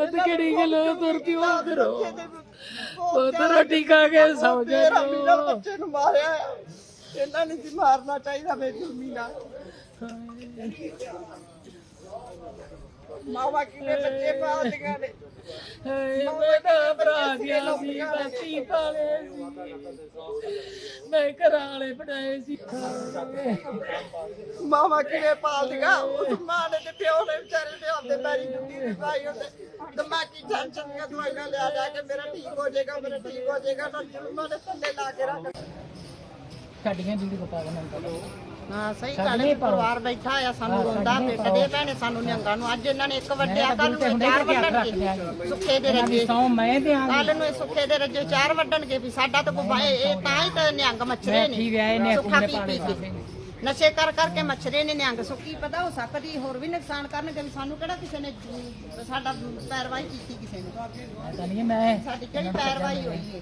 ਬਹੁਤ ਕਿਹੜੀ ਗੱਲ ਤੁਰਦੀ ਹੋ ਕਰੋ ਬਹੁਤ ਰੋਟੀ ਖਾ ਕੇ ਸੌ ਜਾ ਮੇਰਾ ਮੇਰਾ ਬੱਚੇ ਨੂੰ ਮਾਰਿਆ ਆ। ਇਹਨਾਂ ਨੇ ਜੀ ਮਾਰਨਾ ਚਾਹੀਦਾ ਮੇਰੀ ਜ਼ੁਲਮੀ ਨਾਲ ਮਾਵਾ ਕਿਵੇਂ ਬੱਚੇ ਪਾਲਦੀਆਂ ਨੇ? ਹਾਏ ਮੇਰਾ ਭਰਾ ਗਿਆ ਸੀ ਬੱਤੀ ਪਾਲੇ ਸੀ ਮੈਂ ਘਰਾਂ ਵਾਲੇ ਬਣਾਏ ਸੀ ਮਾਵਾ ਕਿਵੇਂ ਪਾਲਦੀਆਂ? ਉਸ ਮਾਂ ਨੇ ਤੇ ਪਿਓ ਨੇ ਵਿਚਾਰੇ ਨੇ ਆਪਦੇ ਪੈਰੀ ਜੁੱਤੀ ਦੇ ਪਾਈ ਹੁੰਦੇ ਦਿਮਾਗੀ ਟੈਨਸ਼ਨ ਦੀਆਂ ਦਵਾਈਆਂ ਲਿਆ ਲਿਆ ਕੇ ਮੇਰਾ ਠੀਕ ਹੋ ਜਾਏਗਾ, ਮੇਰਾ ਠੀਕ ਹੋ ਜਾਏਗਾ, ਤਾਂ ਜ਼ੁਲਮਾਂ ਦੇ ਥੱਲੇ ਲਾ ਕੇ ਰੱਖ। ਸਾਡੀਆਂ ਵੀਡੀਓ ਪਾ ਦੇਣਾ ਹਾਂ ਸਹੀ ਗੱਲ ਹੈ ਪਰਿਵਾਰ ਬੈਠਾ ਆ ਸਾਨੂੰ ਰੋਂਦਾ ਪਿੱਟਦੇ ਭੈਣੇ ਸਾਨੂੰ ਨਿਹੰਗਾਂ ਨੂੰ ਅੱਜ ਇਹਨਾਂ ਨੇ ਇੱਕ ਵੱਡਿਆ ਕੱਲ ਨੂੰ ਇਹ ਚਾਰ ਵੱਢਣਗੇ ਸੁੱਖੇ ਦੇ ਰੱਜੇ। ਸੌ ਮੈਂ ਤੇ ਆ ਕੱਲ ਨੂੰ ਇਹ ਸੁੱਖੇ ਦੇ ਰੱਜੇ ਚਾਰ ਵੱਢਣਗੇ ਵੀ ਸਾਡਾ ਤਾਂ ਕੋਈ ਬਾਏ ਇਹ ਤਾਂ ਹੀ ਤਾਂ ਨਿਹੰਗ ਮੱਛਰੇ ਨੇ। ਸੁੱਖਾ ਪੀ ਪੀ ਕੇ। ਨਸ਼ੇ ਕਰ ਕਰਕੇ ਮੱਛਰੇ ਨੇ ਨਿਹੰਗ। ਸੁੱਕੀ ਪਤਾ ਹੋ ਸਕਦੀ ਹੋਰ ਵੀ ਨੁਕਸਾਨ ਕਰਨਗੇ ਵੀ ਸਾਨੂੰ ਕਿਹੜਾ ਕਿਸੇ ਨੇ ਸਾਡਾ ਪੈਰਵਾਈ ਕੀਤੀ ਕਿਸੇ ਨੇ। ਸਾਡੀ ਕਿਹੜੀ ਪੈਰਵਾਈ ਹੋਈ ਹੈ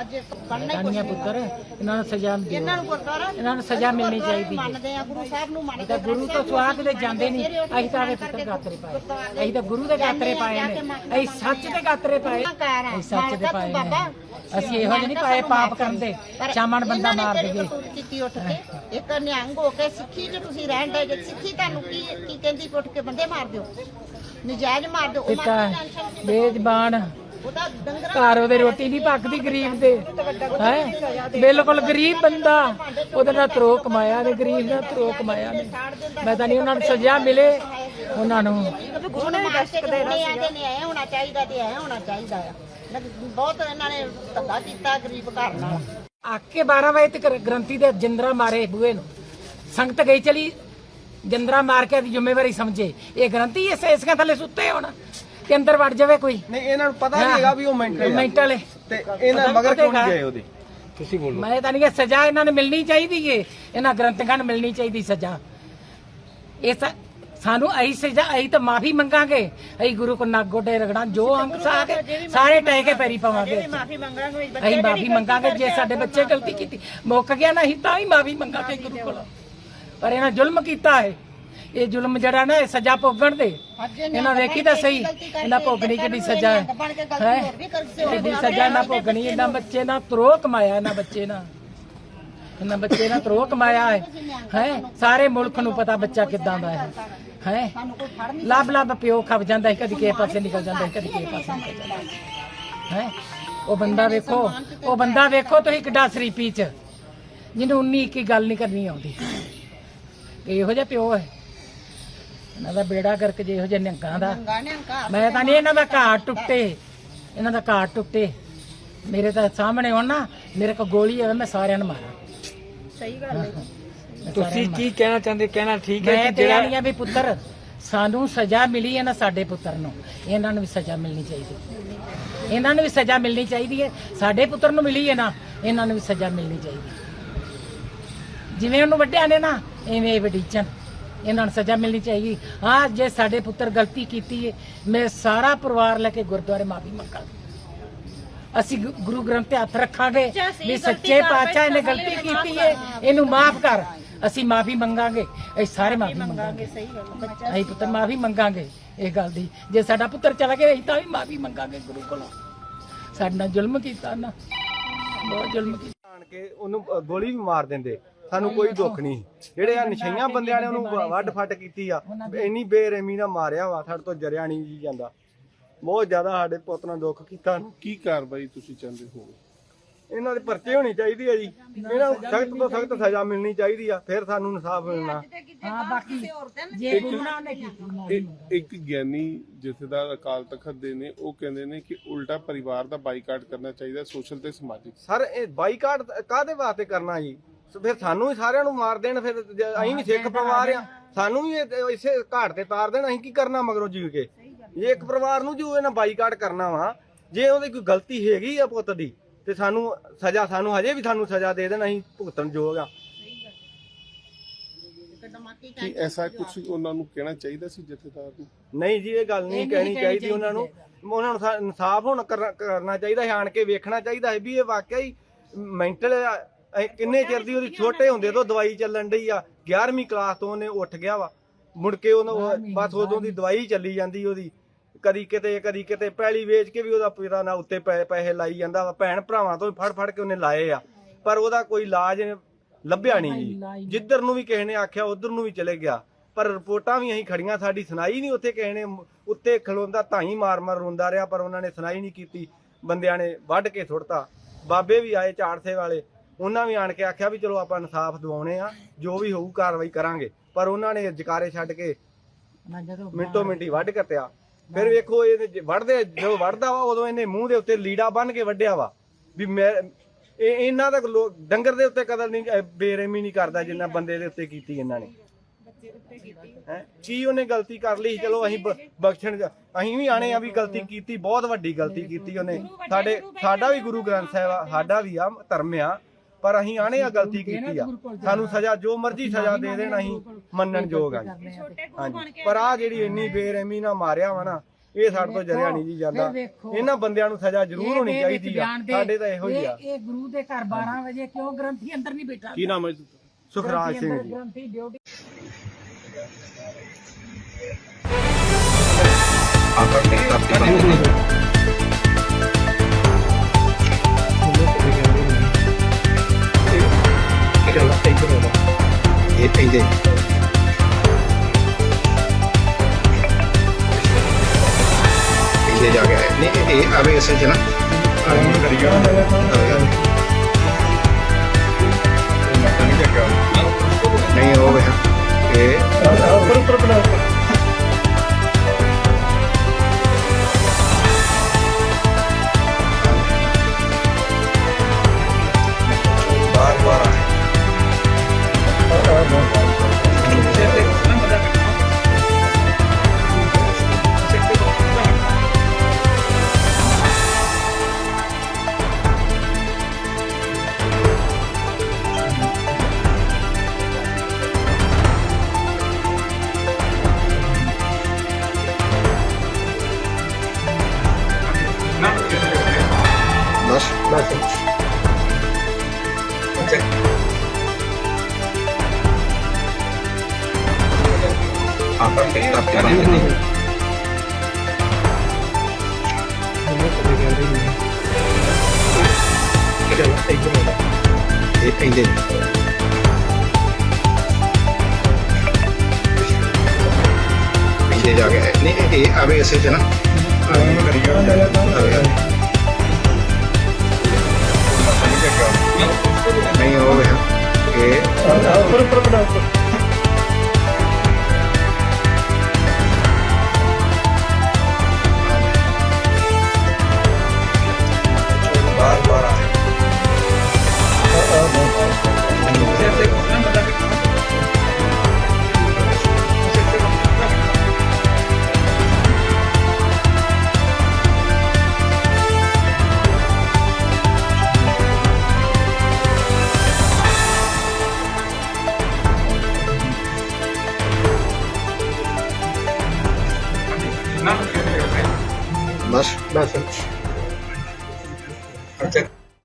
ਅੱਜ ਬਣਨਾ ਹੀ ਕੁਛ ਕਾਨੀਆਂ ਨਹੀਂ। ਪੁੱਤਰ ਇਹਨਾਂ ਨੂੰ ਸਜ਼ਾ ਦਿਓ ਇਹਨਾਂ ਨੂੰ ਗੁਰਦੁਆਰਾ ਇਹਨਾਂ ਨੂੰ ਸਜ਼ਾ ਮਿਲਣੀ ਚਾਹੀਦੀ ਹੈ ਮੰਨਦੇ ਆ ਗੁਰੂ ਸਾਹਿਬ ਨੂੰ ਮੰਨਦੇ ਤਾਂ ਗੁਰੂ ਤੋਂ ਸਵਾਹ ਕਿਤੇ ਜਾਂਦੇ ਨਹੀਂ। ਅਸੀਂ ਤਾਂ ਆਵੇ ਪੁੱਤਰ ਗਾਤਰੇ ਪਾਏ। ਅਸੀਂ ਤਾਂ ਗੁਰੂ ਦੇ ਗਾਤਰੇ ਪਾਏ ਨੇ। ਅਸੀਂ ਸੱਚ ਦੇ ਗਾਤਰੇ ਪਾਏ। ਅਸੀਂ ਸੱਚ ਦੇ ਪਾਏ ਨੇ। ਅਸੀਂ ਇਹੋ ਜਿਹੇ ਨਹੀਂ ਪਾਏ ਪਾਪ ਕਰਦੇ। ਚਾਮਣ ਬੰਦਾ ਮਾਰ ਦਈਏ ਕੀਤੀ ਉੱਠ ਕੇ। ਇੱਕ ਨਿਹੰਗ ਹੋ ਕੇ ਸਿੱਖੀ ਚ ਤੁਸੀਂ ਰਹਿਣ ਦੇ ਜੇ। ਸਿੱਖੀ ਤੁਹਾਨੂੰ ਕੀ ਕੀ ਕਹਿੰਦੀ ਉੱਠ ਕੇ ਬੰਦੇ ਮਾਰ ਦਿਓ? ਨਜਾਇਜ਼ ਮਾਰ ਦਿਓ। ਉਹ ਮਾਰ ਬੇਜ਼ਬਾਨ ਘਰ ਉਹਦੇ ਰੋਟੀ ਨਹੀਂ ਪੱਕਦੀ ਗਰੀਬ ਦੇ। ਹੈ? ਬਿਲਕੁਲ ਗਰੀਬ ਬੰਦਾ। ਉਹਦੇ ਨਾਲ ਤਰੋ ਕਮਾਇਆ ਨੇ ਗਰੀਬ ਦਾ ਤਰੋ ਕਮਾਇਆ ਨੇ ਮੈਂ ਤਾਂ ਨਹੀਂ ਉਹਨਾਂ ਨੂੰ ਸਜ਼ਾ ਮਿਲੇ ਉਹਨਾਂ ਨੂੰ। ਉਹਨੇ ਦਸ਼ਕਦੇ ਆਂਦੇ ਨੇ ਐ ਹੋਣਾ ਚਾਹੀਦਾ ਤੇ ਐ ਹੋਣਾ ਚਾਹੀਦਾ ਆ। ਬਹੁਤ ਇਹਨਾਂ ਨੇ ਧੱਕਾ ਕੀਤਾ ਗਰੀਬ ਘਰ ਨਾਲ ਆਕੇ 12 ਵਜੇ ਤੱਕ ਗ੍ਰੰਥੀ ਦੇ ਜਿੰਦਰਾ ਮਾਰੇ ਬੂਏ ਨੂੰ। ਸੰਗਤ ਗਈ ਚਲੀ ਜਿੰਦਰਾ ਮਾਰ ਕੇ ਦੀ ਜ਼ਿੰਮੇਵਾਰੀ ਸਮਝੇ। ਇਹ ਗ੍ਰੰਥੀ ਇਸ ਇਸਕੇ ਥੱਲੇ ਸੁੱਤੇ ਹੋਣ। ਕਿ ਅੰਦਰ ਵੜ ਜਾਵੇ ਕੋਈ। ਨਹੀਂ ਇਹਨਾਂ ਨੂੰ ਪਤਾ ਨਹੀਂ ਹੈਗਾ ਵੀ ਉਹ ਮੈਂਟਲ ਮੈਂਟਲ ਤੇ ਇਹਨਾਂ ਮਗਰ ਕਿਉਂ ਨਹੀਂ ਗਏ ਉਹਦੇ? ਤੁਸੀਂ ਬੋਲੋ। ਮੈਂ ਤਾਂ ਨਹੀਂ ਕਿ ਸਜ਼ਾ ਇਹਨਾਂ ਨੂੰ ਮਿਲਣੀ ਚਾਹੀਦੀ ਏ। ਇਹਨਾਂ ਗ੍ਰੰਥੀਆਂ ਨੂੰ ਮਿਲਣੀ ਚਾਹੀਦੀ ਸਜ਼ਾ। ਇਹ ਤਾਂ ਸਾਨੂੰ ਅਈ ਸਜ਼ਾ ਅਈ ਤਾਂ ਮਾਫੀ ਮੰਗਾਂਗੇ। ਅਈ ਗੁਰੂ ਕੋ ਨੱਕ ਗੋਡੇ ਰਗੜਾਂ ਜੋ ਅੰਕ ਸਾ ਕੇ ਸਾਰੇ ਟਹਿ ਕੇ ਪੈਰੀ ਪਾਵਾਂਗੇ। ਮਾਫੀ ਮੰਗਾਂਗੇ ਅਸੀਂ ਮਾਫੀ ਮੰਗਾਂਗੇ ਜੇ ਸਾਡੇ ਬੱਚੇ ਗਲਤੀ ਕੀਤੀ। ਮੁੱਕ ਗਿਆ ਨਾ ਅਸੀਂ ਤਾਂ ਹੀ ਮਾਫੀ ਮੰਗਾਂਗੇ ਗੁਰੂ ਕੋਲੋਂ। ਪਰ ਇਹਨਾਂ ਜ਼ੁਲਮ ਕੀਤਾ ਹੈ ਇਹ ਜ਼ੁਲਮ ਜਿਹੜਾ ਨਾ ਇਹ ਸਜ਼ਾ ਭੋਗਣ ਦੇ। ਇਹਨਾਂ ਵੇਖੀ ਤਾਂ ਸਹੀ ਇਹਨਾਂ ਭੋਗਣੀ ਕਿਹੜੀ ਸਜ਼ਾ ਹੈ। ਹੈ। ਕਿਹੜੀ ਸਜ਼ਾ ਨਾ ਭੋਗਣੀ ਇਹਨਾਂ ਬੱਚੇ ਨਾਲ ਤਰੋ ਕਮਾਇਆ ਇਹਨਾਂ ਬੱਚੇ ਨਾਲ। ਇਹਨਾਂ ਬੱਚੇ ਨਾਲ ਤਰੋ ਕਮਾਇਆ ਹੈ। ਹੈ ਸਾਰੇ ਮੁਲਕ ਨੂੰ ਪਤਾ ਬੱਚਾ ਕਿੱਦਾਂ ਦਾ ਹੈ। ਹੈ ਲੱਭ ਲੱਭ ਪਿਓ ਖਪ ਜਾਂਦਾ ਹੈ ਕਦੀ ਕਿਸੇ ਪਾਸੇ ਨਿਕਲ ਜਾਂਦਾ ਹੈ ਕਦੀ ਕਿਸੇ ਪਾਸੇ ਨਿਕਲ ਜਾਂਦਾ ਹੈ। ਹੈ ਉਹ ਬੰਦਾ ਵੇਖੋ ਉਹ ਬੰਦਾ ਵੇਖੋ ਤੁਸੀਂ ਕਿੱਡਾ ਸਰੀਪੀ ਚ। ਜਿਹਨੂੰ ਉਨੀ ਕੀ ਗੱਲ ਨਹੀਂ ਕਰਨੀ ਆਉਂਦੀ। ਇਹੋ ਜਿਹਾ ਪਿਓ ਹੈ। ਇਹਨਾਂ ਦਾ ਬੇੜਾ ਕਰਕੇ ਜੇ ਇਹੋ ਜਿਹੇ ਨਿਹੰਗਾਂ ਦਾ। ਮੈਂ ਤਾਂ ਨਹੀਂ ਇਹਨਾਂ ਦਾ ਘਾਟ ਟੁੱਟੇ। ਇਹਨਾਂ ਦਾ ਘਾਟ ਟੁੱਟੇ। ਮੇਰੇ ਤਾਂ ਸਾਹਮਣੇ ਹੋਣ ਨਾ ਮੇਰੇ ਕੋ ਗੋਲੀ ਹੋਵੇ ਮੈਂ ਸਾਰਿਆਂ ਨੂੰ ਮਾਰਾਂ। ਸਹੀ ਗੱਲ ਹੈ ਤੁਸੀਂ ਕੀ ਕਹਿਣਾ ਚਾਹੁੰਦੇ? ਕਹਿਣਾ ਠੀਕ ਹੈ ਮੈਂ ਕਿ ਤੇ ਜਿਹੜਾ ਆਣੀ ਆ ਵੀ ਪੁੱਤਰ। ਸਾਨੂੰ ਸਜ਼ਾ ਮਿਲੀ ਹੈ ਨਾ ਸਾਡੇ ਪੁੱਤਰ ਨੂੰ। ਇਹਨਾਂ ਨੂੰ ਵੀ ਸਜ਼ਾ ਮਿਲਣੀ ਚਾਹੀਦੀ। ਇਹਨਾਂ ਨੂੰ ਵੀ ਸਜ਼ਾ ਮਿਲਣੀ ਚਾਹੀਦੀ ਹੈ। ਸਾਡੇ ਪੁੱਤਰ ਨੂੰ ਮਿਲੀ ਹੈ ਨਾ ਇਹਨਾਂ ਨੂੰ ਵੀ ਸਜ਼ਾ ਮਿਲਣੀ ਚਾਹੀਦੀ। ਹੈ। ਜਿਵੇਂ ਉਹਨੂੰ ਵੱਡਿਆਂ ਨੇ ਨਾ ਐਵੇਂ ਇਹ ਵਡੀਚਨ। ਇਹਨਾਂ ਨੂੰ ਸਜ਼ਾ ਮਿਲਣੀ ਚਾਹੀਦੀ। ਹਾਂ ਜੇ ਸਾਡੇ ਪੁੱਤਰ ਗਲਤੀ ਕੀਤੀ ਹੈ ਮੈਂ ਸਾਰਾ ਪਰਿਵਾਰ ਲੈ ਕੇ ਗੁਰਦੁਆਰੇ ਮਾਫੀ ਮੰਗਾਂਗੇ ਅਸੀਂ ਗੁ- ਗੁਰੂ ਗ੍ਰੰਥ ਤੇ ਹੱਥ ਰੱਖਾਂਗੇ ਵੀ ਸੱਚੇ ਪਾਤਸ਼ਾਹ ਇਹਨੇ ਗਲਤੀ ਕੀਤੀ ਹੈ। ਇਹਨੂੰ ਮਾਫ ਕਰ। ਅਸੀਂ ਮਾਫੀ ਮੰਗਾਂਗੇ ਅਸੀਂ ਸਾਰੇ ਮਾਫੀ ਮੰਗਾਂਗੇ। ਸਹੀ ਗੱਲ ਹੈ। ਬੱਚਾ ਅਸੀਂ ਪੁੱਤਰ ਮਾਫੀ ਮੰਗਾਂਗੇ ਇਹ ਗੱਲ ਦੀ। ਜੇ ਸਾਡਾ ਪੁੱਤਰ ਚਲਾ ਗਿਆ ਅਸੀਂ ਤਾਂ ਵੀ ਮਾਫੀ ਮੰਗਾਂਗੇ ਗੁਰੂ ਕੋਲੋਂ। ਸਾਡੇ ਨਾਲ ਜ਼ੁਲਮ ਕੀਤਾ ਨਾ ਬਹੁਤ ਜ਼ੁਲਮ ਕੀਤਾ। ਆਣ ਕੇ ਉਹਨੂੰ ਗੋਲੀ ਵੀ ਮਾਰ ਦਿੰਦੇ। ਸਾਨੂੰ ਕੋਈ ਦੁੱਖ ਨਹੀਂ। ਜਿਹੜੇ ਆ ਨਸ਼ਈਆਂ ਬੰਦਿਆਂ ਨੇ ਉਹਨੂੰ ਵੱਡ ਫੱਟ ਕੀਤੀ ਆ ਇੰਨੀ ਬੇਰਹਿਮੀ ਨਾਲ ਮਾਰਿਆ ਵਾ ਸਾਡੇ ਤੋਂ ਜਰਿਆ ਨਹੀਂ ਜੀ ਜਾਂਦਾ। ਬਹੁਤ ਜ਼ਿਆਦਾ ਸਾਡੇ ਪੁੱਤ ਨਾਲ ਦੁੱਖ ਕੀਤਾ। ਕੀ ਕਾਰਵਾਈ ਤੁਸੀਂ ਚਾਹੁੰਦੇ ਹੋ? ਇਹਨਾਂ ਦੇ ਪਰਚੇ ਹੋਣੀ ਚਾਹੀਦੀ ਆ ਜੀ। ਇਹਨਾਂ ਨੂੰ ਸਖਤ ਤੋਂ ਸਖਤ ਸਜ਼ਾ ਮਿਲਣੀ ਚਾਹੀਦੀ ਆ ਫਿਰ ਸਾਨੂੰ ਇਨਸਾਫ ਮਿਲਣਾ। ਹਾਂ ਬਾਕੀ ਜੇ ਗੁਨਾਹ ਨੇ ਕੀਤੀ ਇੱਕ ਗਿਆਨੀ ਜਥੇਦਾਰ ਅਕਾਲ ਤਖਤ ਦੇ ਨੇ ਉਹ ਕਹਿੰਦੇ ਨੇ ਕਿ ਉਲਟਾ ਪਰਿਵਾਰ ਦਾ ਬਾਈਕਾਟ ਕਰਨਾ ਚਾਹੀਦਾ ਸੋਸ਼ਲ ਤੇ ਸਮਾਜਿਕ। ਸਰ ਇਹ ਬਾਈਕਾਟ ਕਾਦੇ ਵਾਸਤੇ ਕਰਨਾ ਜੀ? ਫਿਰ ਸਾਨੂੰ ਹੀ ਸਾਰਿਆਂ ਨੂੰ ਮਾਰ ਦੇਣ ਫਿਰ ਜੇ ਅਸੀਂ ਵੀ ਸਿੱਖ ਪਰਿਵਾਰ ਆ ਸਾਨੂੰ ਵੀ ਇਹ- ਇਸੇ ਘਾਟ ਤੇ ਤਾਰ ਦੇਣ ਅਸੀਂ ਕੀ ਕਰਨਾ ਮਗਰੋਂ ਜੀ ਕੇ? ਜੇ ਇੱਕ ਪਰਿਵਾਰ ਨੂੰ ਜੋ ਇਹਨਾਂ ਬਾਈਕਾਟ ਕਰਨਾ ਵਾ ਜੇ ਉਹਦੀ ਕੋਈ ਗਲਤੀ ਹੈਗੀ ਆ ਪੁੱਤ ਦੀ ਤੇ ਸਾਨੂੰ ਸਜ਼ਾ ਸਾਨੂੰ ਹਜੇ ਵੀ ਸਾਨੂੰ ਸਜ਼ਾ ਦੇ ਦੇਣ ਅਸੀਂ ਭੁਗਤਣ ਯੋਗ ਆ। ਕੀ ਐਸਾ ਕੁਝ ਉਹਨਾਂ ਨੂੰ ਕਹਿਣਾ ਚਾਹੀਦਾ ਸੀ ਜਥੇਦਾਰ ਨੂੰ? ਨਹੀਂ ਜੀ ਇਹ ਗੱਲ ਨਹੀਂ ਕਹਿਣੀ ਚਾਹੀਦੀ ਉਹਨਾਂ ਨੂੰ। ਉਹਨਾਂ ਨੂੰ ਸਾ- ਇਨਸਾਫ ਹੁਣ ਕਰਨਾ ਕਰਨਾ ਚਾਹੀਦਾ ਹੈ ਆਣ ਕੇ ਵੇਖਣਾ ਚਾਹੀਦਾ ਹੈ ਵੀ ਇਹ ਵਾਕਿਆ ਹੀ ਮੈਂਟਲ ਕਿੰਨੇ ਚਿਰ ਦੀ ਉਹਦੀ ਛੋਟੇ ਹੁੰਦੇ ਤੋਂ ਦਵਾਈ ਚੱਲਣ ਡਈ ਆ? 11ਵੀਂ ਕਲਾਸ ਤੋਂ ਉਹਨੇ ਉੱਠ ਗਿਆ ਵਾ। ਮੁੜ ਕੇ ਉਹਨੂੰ ਉਹ- ਬਸ ਉਦੋਂ ਦੀ ਦਵਾਈ ਚੱਲੀ ਜਾਂਦੀ ਉਹਦੀ। ਕਦੀ ਕਿਤੇ ਕਦੀ ਕਿਤੇ ਪੈਲੀ ਵੇਚ ਕੇ ਵੀ ਉਹਦਾ ਪਿਤਾ ਨਾਲ ਉੱਤੇ ਪੈਸੇ ਲਾਈ ਜਾਂਦਾ ਵਾ। ਭੈਣ ਭਰਾਵਾਂ ਤੋਂ ਫੜ ਫੜ ਕੇ ਉਹਨੇ ਲਾਏ ਆ। ਪਰ ਉਹਦਾ ਕੋਈ ਇਲਾਜ ਲੱਭਿਆ ਨਹੀਂ ਜੀ। ਜਿੱਧਰ ਨੂੰ ਵੀ ਕਿਸੇ ਨੇ ਆਖਿਆ ਉਧਰ ਨੂੰ ਵੀ ਚਲੇ ਗਿਆ। ਪਰ ਰਿਪੋਰਟਾਂ ਵੀ ਅਸੀਂ ਖੜੀਆਂ ਸਾਡੀ ਸੁਣਾਈ ਨਹੀਂ ਉੱਥੇ ਕਿਸੇ ਨੇ। ਉੱਤੇ ਖਲੋਂਦਾ ਧਾਈ ਮਾਰ ਮਾਰ ਰੋਂਦਾ ਰਿਹਾ ਪਰ ਉਹਨਾਂ ਨੇ ਸੁਣਾਈ ਨਹੀਂ ਕੀਤੀ। ਬੰਦਿਆਂ ਨੇ ਵੱਢ ਕੇ ਸੁੱਟਤਾ। ਬਾਬੇ ਵੀ ਆਏ ਝਾੜਸੇ ਵਾਲੇ। ਉਹਨਾਂ ਵੀ ਆਣ ਕੇ ਆਖਿਆ ਵੀ ਚਲੋ ਆਪਾਂ ਇਨਸਾਫ ਦਿਵਾਉਣੇ ਆ ਜੋ ਵੀ ਹੋਊ ਕਾਰਵਾਈ ਕਰਾਂਗੇ। ਪਰ ਉਹਨਾਂ ਨੇ ਜਕਾਰੇ ਛੱਡ ਕੇ ਮਿੰਟੋ ਮਿੰਟੀ ਵੱਢ ਕੱਟਿਆ ਫਿਰ ਵੇਖੋ ਇਹ ਵੱਢਦੇ ਜਦੋਂ ਵੱਢਦਾ ਵਾ ਉਦੋਂ ਇਹਨੇ ਮੂੰਹ ਦੇ ਉੱਤੇ ਲੀੜਾ ਬੰਨ ਕੇ ਵੱਢਿਆ ਵਾ। ਵੀ ਮੈਂ ਇਹ ਇਹਨਾਂ ਦਾ ਡੰਗਰ ਦੇ ਉੱਤੇ ਕਦਰ ਨਹੀਂ ਬੇਰਹਿਮੀ ਨਹੀਂ ਕਰਦਾ ਜਿੰਨਾ ਬੰਦੇ ਦੇ ਉੱਤੇ ਕੀਤੀ ਇਹਨਾਂ ਨੇ। ਹੈਂ? ਕੀ ਉਹਨੇ ਗਲਤੀ ਕਰ ਲਈ? ਚਲੋ ਅਸੀਂ ਬ- ਬਖਸ਼ਣ ਅਸੀਂ ਵੀ ਆਣੇ ਆ ਵੀ ਗਲਤੀ ਕੀਤੀ ਬਹੁਤ ਵੱਡੀ ਗਲਤੀ ਕੀਤੀ ਉਹਨੇ। ਸਾਡੇ ਸਾਡਾ ਵੀ ਗੁਰੂ ਗ੍ਰੰਥ ਸਾਹਿਬ ਆ ਸਾਡਾ ਵੀ ਆ ਧਰਮ ਆ। ਪਰ ਅਸੀਂ ਆਣੇ ਆ ਗਲਤੀ ਕੀਤੀ ਆ। ਸਾਨੂੰ ਸਜ਼ਾ ਜੋ ਮਰਜ਼ੀ ਸਜ਼ਾ ਦੇ ਦੇਣ ਅਸੀਂ ਮੰਨਣ ਯੋਗ ਆ ਜੀ। ਹਾਂਜੀ। ਪਰ ਆ ਜਿਹੜੀ ਇੰਨੀ ਬੇਰਹਿਮੀ ਨਾਲ ਮਾਰਿਆ ਵਾ ਨਾ ਇਹ ਸਾਡੇ ਤੋਂ ਜਰਿਆ ਨਹੀਂ ਜੀ ਜਾਂਦਾ। ਇਹਨਾਂ ਬੰਦਿਆਂ ਨੂੰ ਸਜ਼ਾ ਜ਼ਰੂਰ ਹੋਣੀ ਚਾਹੀਦੀ ਆ। ਸਾਡੇ ਤਾਂ ਇਹੋ ਹੀ ਆ। ਇਹ ਗੁਰੂ ਦੇ ਘਰ 12 ਵਜੇ ਕਿਉਂ ਗ੍ਰੰਥੀ ਅੰਦਰ ਨਹੀਂ ਬੈਠਾ? ਕੀ ਨਾਮ ਹੈ ਜੀ? ਸੁਖਰਾਜ ਸਿੰਘ ਜੀ। ਗ੍ਰੰਥੀ ਡਿਊਟੀ ਇਹ ਇਹਦੇ ਇਹਦੇ ਜਾ ਕੇ ਆਏ। ਨਹੀਂ ਇਹ ਆਵੇ ਇਸੇ ਚ ਨਾ ਆਵੇਂ ਕਰੀ ਜਾਣਾ ਨਹੀਂ ਉਹ ਵੇ ਇਹ ਬਾਰ ਓਕੇ ਆਪਾਂ ਕੇ ਆਪਕੇ ਬੰਦੇ ਨਹੀਂ ਇਹ ਇਹਦੇ ਇਹਦੇ ਜਾ ਕੇ ਆਏ। ਨਹੀਂ ਇਹ- ਇਹ ਆਵੇ ਇਸੇ ਚ ਨਾ ਆਵੇਂ ਕਰੀ ਜਾਣਾ ਨਹੀਂ ਉਹ ਵੇ ਇਹ ਬਾਰ